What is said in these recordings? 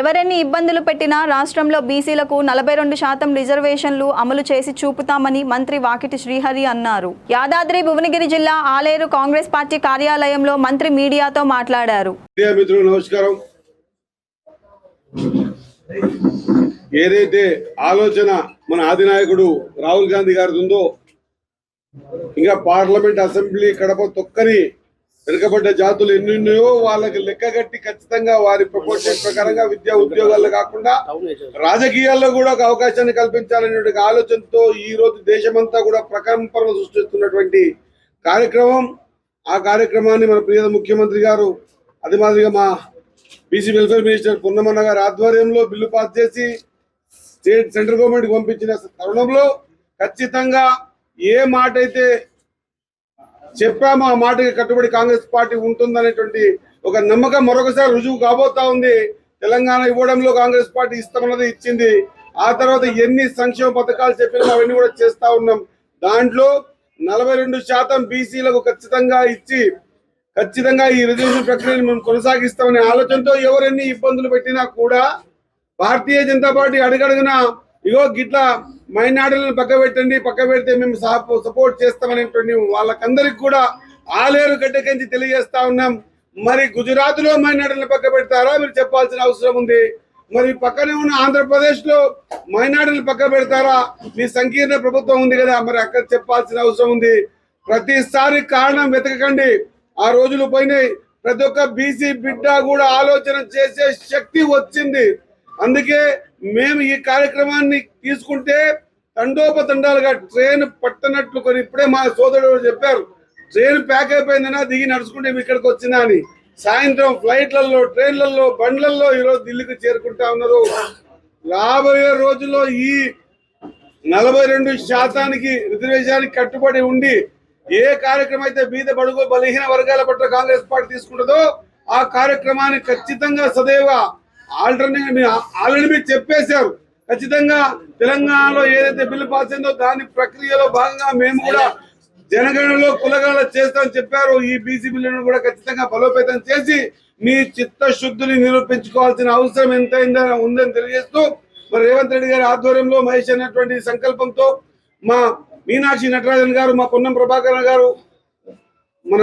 ఎవరెన్ని ఇబ్బందులు పెట్టినా రాష్ట్రంలో బీసీలకు నలభై రెండు శాతం రిజర్వేషన్లు అమలు చేసి చూపుతామని మంత్రి వాకిటి శ్రీహరి అన్నారు. యాదాద్రి భువనగిరి జిల్లా ఆలేరు కాంగ్రెస్ పార్టీ కార్యాలయంలో మంత్రి మీడియాతో మాట్లాడారు. నమస్కారం. ఏదైతే ఆలోచన మన ఆదినాయకుడు రాహుల్ గాంధీ గారిది ఉందో ఇంకా పార్లమెంట్ అసెంబ్లీ కడప తొక్కని వెనుకబడ్డ జాతులు ఎన్నెన్నో వాళ్ళకి లెక్కగట్టి ఖచ్చితంగా వారి ప్రపోర్షన్ ప్రకారంగా విద్యా ఉద్యోగాల్లో కాకుండా రాజకీయాల్లో కూడా ఒక అవకాశాన్ని కల్పించాలనే ఆలోచనతో ఈ రోజు దేశమంతా కూడా ప్రకంపనలు సృష్టిస్తున్నటువంటి కార్యక్రమం. ఆ కార్యక్రమాన్ని మన ప్రియ ముఖ్యమంత్రి గారు అది మాదిరిగా మా బీసీ వెల్ఫేర్ మినిస్టర్ పున్నమన్న గారి ఆధ్వర్యంలో బిల్లు పాస్ చేసి స్టేట్ సెంట్రల్ గవర్నమెంట్ పంపించిన తరుణంలో ఖచ్చితంగా ఏ మాట అయితే చెప్పాము ఆ మాటకి కట్టుబడి కాంగ్రెస్ పార్టీ ఉంటుందనేటువంటి ఒక నమ్మకం మరొకసారి రుజువు కాబోతా ఉంది. తెలంగాణ ఇవ్వడంలో కాంగ్రెస్ పార్టీ ఇస్తామన్నది ఇచ్చింది. ఆ తర్వాత ఎన్ని సంక్షేమ పథకాలు చెప్పినా అవన్నీ కూడా చేస్తా ఉన్నాం. దాంట్లో నలభై రెండు శాతం బీసీలకు ఖచ్చితంగా ఇచ్చి ఖచ్చితంగా ఈ రిజర్వేషన్ ప్రక్రియను మేము కొనసాగిస్తామనే ఆలోచనతో ఎవరెన్ని ఇబ్బందులు పెట్టినా కూడా భారతీయ జనతా పార్టీ అడుగడుగునా ఇగో గిట్లా మైనార్టీలను పక్క పెట్టండి పక్క పెడితే మేము సపోర్ట్ చేస్తామనేటువంటి వాళ్ళకందరికి కూడా ఆలేరు గడ్డకించి తెలియజేస్తా ఉన్నాం. మరి గుజరాత్లో మైనార్టీలను పక్క పెడతారా మీరు చెప్పాల్సిన అవసరం ఉంది. మరి పక్కనే ఉన్న ఆంధ్రప్రదేశ్లో మైనార్టీలు పక్క పెడతారా మీ సంకీర్ణ ప్రభుత్వం ఉంది కదా మరి అక్కడ చెప్పాల్సిన అవసరం ఉంది. ప్రతిసారి కారణం వెతకకండి. ఆ రోజులు పోయినాయి. ప్రతి ఒక్క బీసీ బిడ్డ కూడా ఆలోచన చేసే శక్తి వచ్చింది. అందుకే మేము ఈ కార్యక్రమాన్ని తీసుకుంటే తండోపతండాలుగా ట్రైన్ పట్టనట్లు కొని ఇప్పుడే మా సోదరుడు చెప్పారు ట్రైన్ ప్యాక్ అయిపోయిందనా దిగి నడుచుకుంటే మేము ఇక్కడికి వచ్చినా అని. సాయంత్రం ఫ్లైట్లలో ట్రైన్లలో బండ్లలో ఈరోజు ఢిల్లీకి చేరుకుంటా ఉన్నారు. రాబోయే రోజుల్లో ఈ నలభై రెండు శాతానికి రిజర్వేషన్కి కట్టుబడి ఉండి ఏ కార్యక్రమం అయితే బీద బడుగు బలహీన వర్గాల పట్ల కాంగ్రెస్ పార్టీ తీసుకుంటుందో ఆ కార్యక్రమాన్ని ఖచ్చితంగా సదైవ ఆల్టర్నేట్ ఆల్రెడీ మీరు చెప్పేశారు. ఖచ్చితంగా తెలంగాణలో ఏదైతే బిల్లు పాస్ అయిందో దాని ప్రక్రియలో భాగంగా మేము కూడా జనగణనలో కులగణన చేస్తామని చెప్పారు. ఈ బీసీ బిల్లును కూడా ఖచ్చితంగా బలోపేతం చేసి మీ చిత్తశుద్ధిని నిరూపించుకోవాల్సిన అవసరం ఎంతైందో ఉందని తెలియజేస్తూ మరి రేవంత్ రెడ్డి గారి ఆధ్వర్యంలో మహేష్ అనేటువంటి సంకల్పంతో మా మీనాక్షి నటరాజన్ గారు మా పొన్నం ప్రభాకర్ గారు మన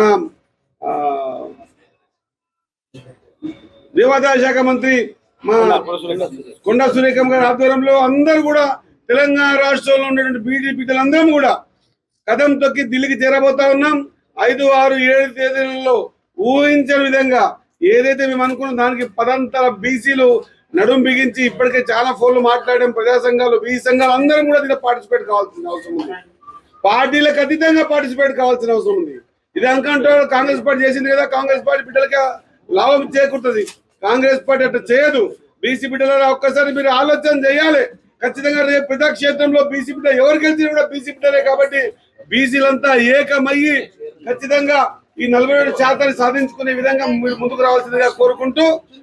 దేవాదాయ శాఖ మంత్రి మా కొండా సురేఖం గారి. ఆధ్వర్యంలో అందరూ కూడా తెలంగాణ రాష్ట్రంలో ఉన్నటువంటి బీజేపీ అందరం కూడా కదం తొక్కి ఢిల్లీకి చేరబోతా ఉన్నాం. ఐదు ఆరు ఏడు తేదీలలో ఊహించని విధంగా ఏదైతే మేము అనుకున్నాం దానికి పదంతర బీసీలు నడుం బిగించి ఇప్పటికే చాలా ఫోన్లు మాట్లాడాం ప్రజా సంఘాలు బీసీ సంఘాలు అందరం కూడా దీంట్లో పార్టిసిపేట్ కావాల్సిన అవసరం ఉంది. పార్టీలకు అతీతంగా పార్టిసిపేట్ కావాల్సిన అవసరం ఉంది. ఇది అనుకుంటే కాంగ్రెస్ పార్టీ చేసింది కదా కాంగ్రెస్ పార్టీ బిడ్డలకి లాభం చేకూరుతుంది. కాంగ్రెస్ పార్టీ అట్లా చేయదు. బీసీ బిడ్డల ఒక్కసారి మీరు ఆలోచన చేయాలి. ఖచ్చితంగా రేపు ప్రజాక్షేత్రంలో బీసీ బిడ్డ ఎవరు గెలిచినా కూడా బీసీ బిడ్డలే కాబట్టి బీసీలంతా ఏకమయ్యి ఖచ్చితంగా ఈ నలభై ఏడు శాతాన్ని సాధించుకునే విధంగా మీరు ముందుకు రావాల్సిందిగా కోరుకుంటూ